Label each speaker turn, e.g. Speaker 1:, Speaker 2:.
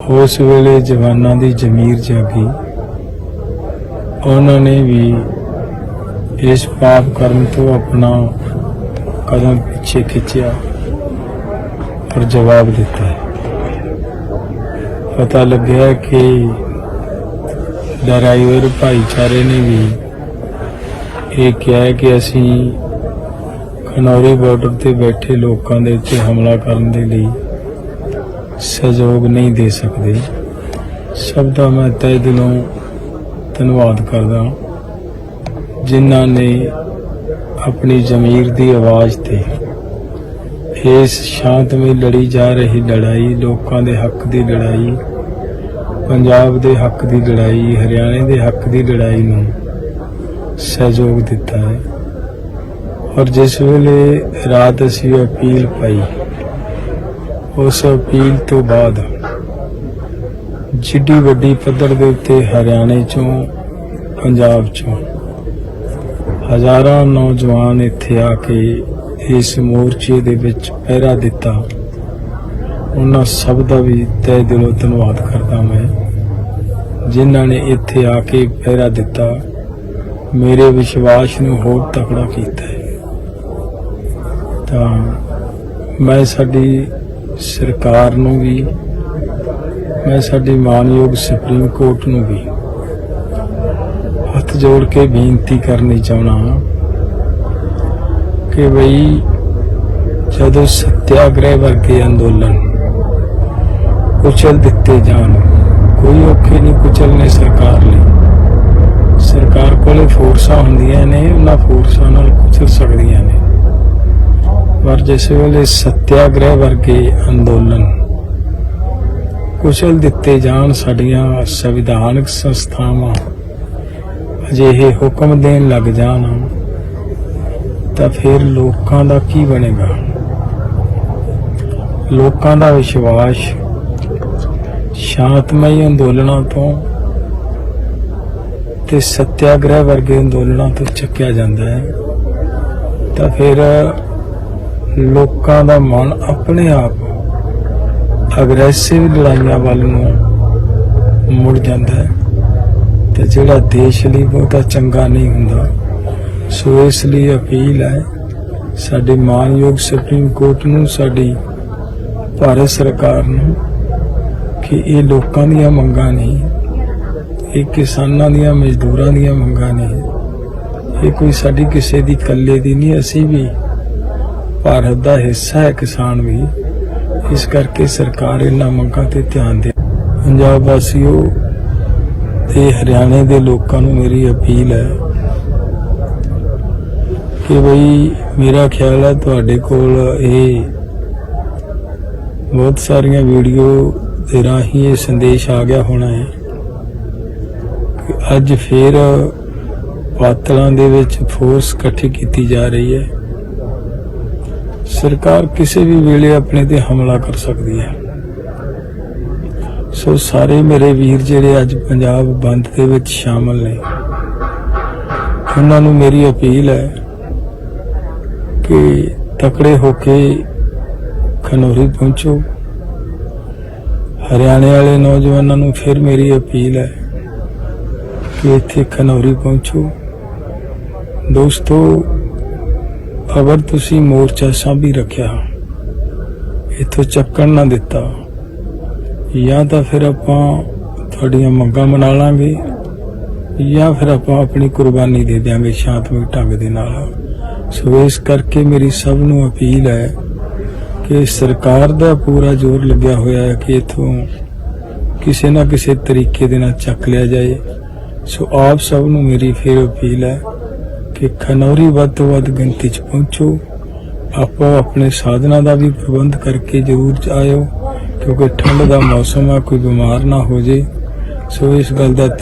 Speaker 1: ਉਸ ਵੇਲੇ ਜਵਾਨਾਂ ਦੀ ਜ਼ਮੀਰ ਜਾਗੀ। ਉਹਨਾਂ ਨੇ ਵੀ ਇਸ ਪਾਪ ਕਰਮ ਤੋਂ ਆਪਣਾ ਕਦਮ ਪਿੱਛੇ ਖਿੱਚਿਆ ਪਰ ਜਵਾਬ ਦਿੱਤਾ। ਪਤਾ ਲੱਗਿਆ ਕਿ ਡਰਾਈਵਰ ਭਾਈਚਾਰੇ ਨੇ ਵੀ ਇਹ ਕਿਹਾ ਕਿ ਅਸੀਂ ਖਨੌਰੀ ਬਾਰਡਰ ਤੇ ਬੈਠੇ ਲੋਕਾਂ ਦੇ ਉੱਤੇ ਹਮਲਾ ਕਰਨ ਦੇ ਲਈ ਸਹਿਯੋਗ ਨਹੀਂ ਦੇ ਸਕਦੇ। ਸਭ ਦਾ ਮੈਂ ਤਹਿ ਦਿਲੋਂ ਧੰਨਵਾਦ ਕਰਦਾ ਜਿਨ੍ਹਾਂ ਨੇ ਆਪਣੀ ਜ਼ਮੀਰ ਦੀ ਆਵਾਜ਼ ਤੇ ਇਸ ਸ਼ਾਂਤਮਈ ਲੜੀ ਜਾ ਰਹੀ ਲੜਾਈ, ਲੋਕਾਂ ਦੇ ਹੱਕ ਦੀ ਲੜਾਈ, ਪੰਜਾਬ ਦੇ ਹੱਕ ਦੀ ਲੜਾਈ, ਹਰਿਆਣੇ ਦੇ ਹੱਕ ਦੀ ਲੜਾਈ ਨੂੰ ਸਹਿਯੋਗ ਦਿੱਤਾ ਹੈ। ਔਰ ਜਿਸ ਵੇਲੇ ਰਾਤ ਅਸੀਂ ਅਪੀਲ ਪਾਈ ਉਸ ਅਪੀਲ ਤੋਂ ਬਾਅਦ ਜਿੱਡੀ ਵੱਡੀ ਪੱਧਰ ਦੇ ਉੱਤੇ ਹਰਿਆਣੇ ਚੋਂ, ਪੰਜਾਬ ਚੋਂ ਹਜ਼ਾਰਾਂ ਨੌਜਵਾਨ ਇੱਥੇ ਆ ਕੇ ਇਸ ਮੋਰਚੇ ਦੇ ਵਿੱਚ ਪਹਿਰਾ ਦਿੱਤਾ। ਉਹਨਾਂ ਸਭ ਦਾ ਵੀ ਤਹਿ ਦਿਲੋਂ ਧੰਨਵਾਦ ਕਰਦਾ ਮੈਂ, ਜਿਨ੍ਹਾਂ ਨੇ ਇੱਥੇ ਆ ਕੇ ਪਹਿਰਾ ਦਿੱਤਾ। ਮੇਰੇ ਵਿਸ਼ਵਾਸ ਨੂੰ ਹੋਰ ਤਕੜਾ ਕੀਤਾ ਤਾਂ ਮੈਂ ਸਾਡੀ ਸਰਕਾਰ ਨੂੰ ਵੀ, ਮੈਂ ਸਾਡੀ ਮਾਨਯੋਗ ਸੁਪਰੀਮ ਕੋਰਟ ਨੂੰ ਵੀ ਹੱਥ ਜੋੜ ਕੇ ਬੇਨਤੀ ਕਰਨੀ ਚਾਹਣਾ ਕਿ ਬਈ ਜਦੋਂ ਸਤਿਆਗ੍ਰਹਿ ਵਰਗੇ ਅੰਦੋਲਨ ਕੁਚਲ ਦਿੱਤੇ ਜਾਣ, ਕੋਈ ਔਖੇ ਨਹੀਂ ਕੁਚਲਨੇ ਸਰਕਾਰ ਲਈ। ਸਰਕਾਰ ਕੋਲੇ ਫੋਰਸਾਂ ਹੁੰਦੀਆਂ ਨੇ, ਉਹਨਾਂ ਫੋਰਸਾਂ ਨਾਲ ਕੁਚਲ ਸਕਦੀਆਂ ਨੇ। ਪਰ ਜਿਸ ਵੇਲੇ ਸਤਿਆਗ੍ਰਹਿ ਵਰਗੇ ਅੰਦੋਲਨ ਕੁਸ਼ਲ ਦਿੱਤੇ ਜਾਣ ਸਾਡੀਆਂ ਸੰਵਿਧਾਨਕ ਸੰਸਥਾਵਾਂ ਅਜਿਹੇ ਹੁਕਮ ਦੇਣ ਲੱਗ ਜਾਣ, ਤਾਂ ਫਿਰ ਲੋਕਾਂ ਦਾ ਕੀ ਬਣੇਗਾ? ਲੋਕਾਂ ਦਾ ਵਿਸ਼ਵਾਸ ਸ਼ਾਂਤਮਈ ਅੰਦੋਲਨਾਂ ਤੋਂ ਤੇ ਸਤਿਆਗ੍ਰਹਿ ਵਰਗੇ ਅੰਦੋਲਨਾਂ ਤੋਂ ਚੱਕਿਆ ਜਾਂਦਾ ਹੈ। ਤਾਂ ਫਿਰ ਲੋਕਾਂ ਦਾ ਮਨ ਆਪਣੇ ਆਪ ਅਗਰੈਸਿਵ ਲੜਾਈਆਂ ਵੱਲ ਨੂੰ ਮੁੜ ਜਾਂਦਾ ਹੈ ਤੇ ਜਿਹੜਾ ਦੇਸ਼ ਲਈ ਬਹੁਤਾ ਚੰਗਾ ਨਹੀਂ ਹੁੰਦਾ, ਸੋ ਇਸ ਲਈ ਅਪੀਲ ਹੈ, ਸਾਡੇ ਮਾਨਯੋਗ ਸੁਪਰੀਮ ਕੋਰਟ ਨੂੰ, ਸਾਡੀ ਭਾਰਤ ਸਰਕਾਰ ਨੂੰ ਕਿ ਇਹ ਲੋਕਾਂ ਦੀਆਂ ਮੰਗਾਂ ਨਹੀਂ, ਇਹ ਕਿਸਾਨਾਂ ਦੀਆਂ, ਮਜ਼ਦੂਰਾਂ ਦੀਆਂ ਮੰਗਾਂ ਨਹੀਂ, ਇਹ ਕੋਈ ਸਾਡੀ ਕਿਸੇ ਦੀ ਇਕੱਲੇ ਦੀ ਨਹੀਂ, ਅਸੀਂ ਵੀ ਭਾਰਤ ਦਾ ਹਿੱਸਾ ਹੈ ਕਿਸਾਨ ਵੀ। ਇਸ ਕਰਕੇ ਸਰਕਾਰ ਇਹਨਾਂ ਮੰਗਾਂ ਤੇ ਧਿਆਨ ਦੇ। ਪੰਜਾਬ ਵਾਸੀਓ ਤੇ ਹਰਿਆਣੇ ਦੇ ਲੋਕਾਂ ਨੂੰ ਮੇਰੀ ਅਪੀਲ ਹੈ ਕਿ ਬਈ ਮੇਰਾ ਖਿਆਲ ਹੈ ਤੁਹਾਡੇ ਕੋਲ ਇਹ ਬਹੁਤ ਸਾਰੀਆਂ ਵੀਡੀਓ ਦੇ ਰਾਹੀਂ ਇਹ ਸੰਦੇਸ਼ ਆ ਗਿਆ ਹੋਣਾ ਹੈ ਕਿ ਅੱਜ ਫੇਰ ਪਾਤਲਾਂ ਦੇ ਵਿੱਚ ਫੋਰਸ ਇਕੱਠੀ ਕੀਤੀ ਜਾ ਰਹੀ ਹੈ। ਸਰਕਾਰ ਕਿਸੇ ਵੀ ਵੇਲੇ ਆਪਣੇ ਤੇ ਹਮਲਾ ਕਰ ਸਕਦੀ ਹੈ। ਸੋ ਸਾਰੇ ਮੇਰੇ ਵੀਰ ਜਿਹੜੇ ਅੱਜ ਪੰਜਾਬ ਬੰਦ ਦੇ ਵਿੱਚ ਸ਼ਾਮਲ ਨੇ, ਉਹਨਾਂ ਨੂੰ ਮੇਰੀ ਅਪੀਲ ਹੈ ਕਿ ਤਕੜੇ ਹੋ ਕੇ ਖਨੌਰੀ ਪਹੁੰਚੋ। ਹਰਿਆਣੇ ਵਾਲੇ ਨੌਜਵਾਨਾਂ ਨੂੰ ਫਿਰ ਮੇਰੀ ਅਪੀਲ ਹੈ ਕਿ ਇੱਥੇ ਖਨੌਰੀ ਪਹੁੰਚੋ। ਦੋਸਤੋ ਅਗਰ ਤੁਸੀਂ ਮੋਰਚਾ ਸਾਂਭੀ ਰੱਖਿਆ, ਇਥੋਂ ਚੱਕਣ ਨਾ ਦਿੱਤਾ। ਜਾਂ ਤਾਂ ਫਿਰ ਆਪਾਂ ਤੁਹਾਡੀਆਂ ਮੰਗਾਂ ਮਨਾ ਲਾਂਗੇ, ਜਾਂ ਫਿਰ ਆਪਾਂ ਆਪਣੀ ਕੁਰਬਾਨੀ ਦੇ ਦਿਆਂਗੇ ਸ਼ਾਂਤਮਈ ਢੰਗ ਦੇ ਨਾਲ। ਸੋ ਇਸ ਕਰਕੇ ਮੇਰੀ ਸਭ ਨੂੰ ਅਪੀਲ ਹੈ ਕਿ ਸਰਕਾਰ ਦਾ ਪੂਰਾ ਜ਼ੋਰ ਲੱਗਿਆ ਹੋਇਆ ਹੈ ਕਿ ਇਥੋਂ ਕਿਸੇ ਨਾ ਕਿਸੇ ਤਰੀਕੇ ਦੇ ਨਾਲ ਚੱਕ ਲਿਆ ਜਾਏ। ਸੋ ਆਪ ਸਭ ਨੂੰ ਮੇਰੀ ਫਿਰ ਅਪੀਲ ਹੈ ਕਿ ਖਨੌਰੀ ਵੱਧ ਤੋਂ ਵੱਧ ਗਿਣਤੀ 'ਚ ਪਹੁੰਚੋ। ਆਪੋ ਆਪਣੇ ਸਾਧਨਾਂ ਦਾ ਵੀ ਪ੍ਰਬੰਧ ਕਰਕੇ ਜ਼ਰੂਰ ਆਇਓ, ਕਿਉਂਕਿ ਠੰਡ ਦਾ ਮੌਸਮ ਆ, ਕੋਈ ਬਿਮਾਰ ਨਾ ਹੋ ਜੇ। ਸੋ ਇਸ ਗੱਲ ਦਾ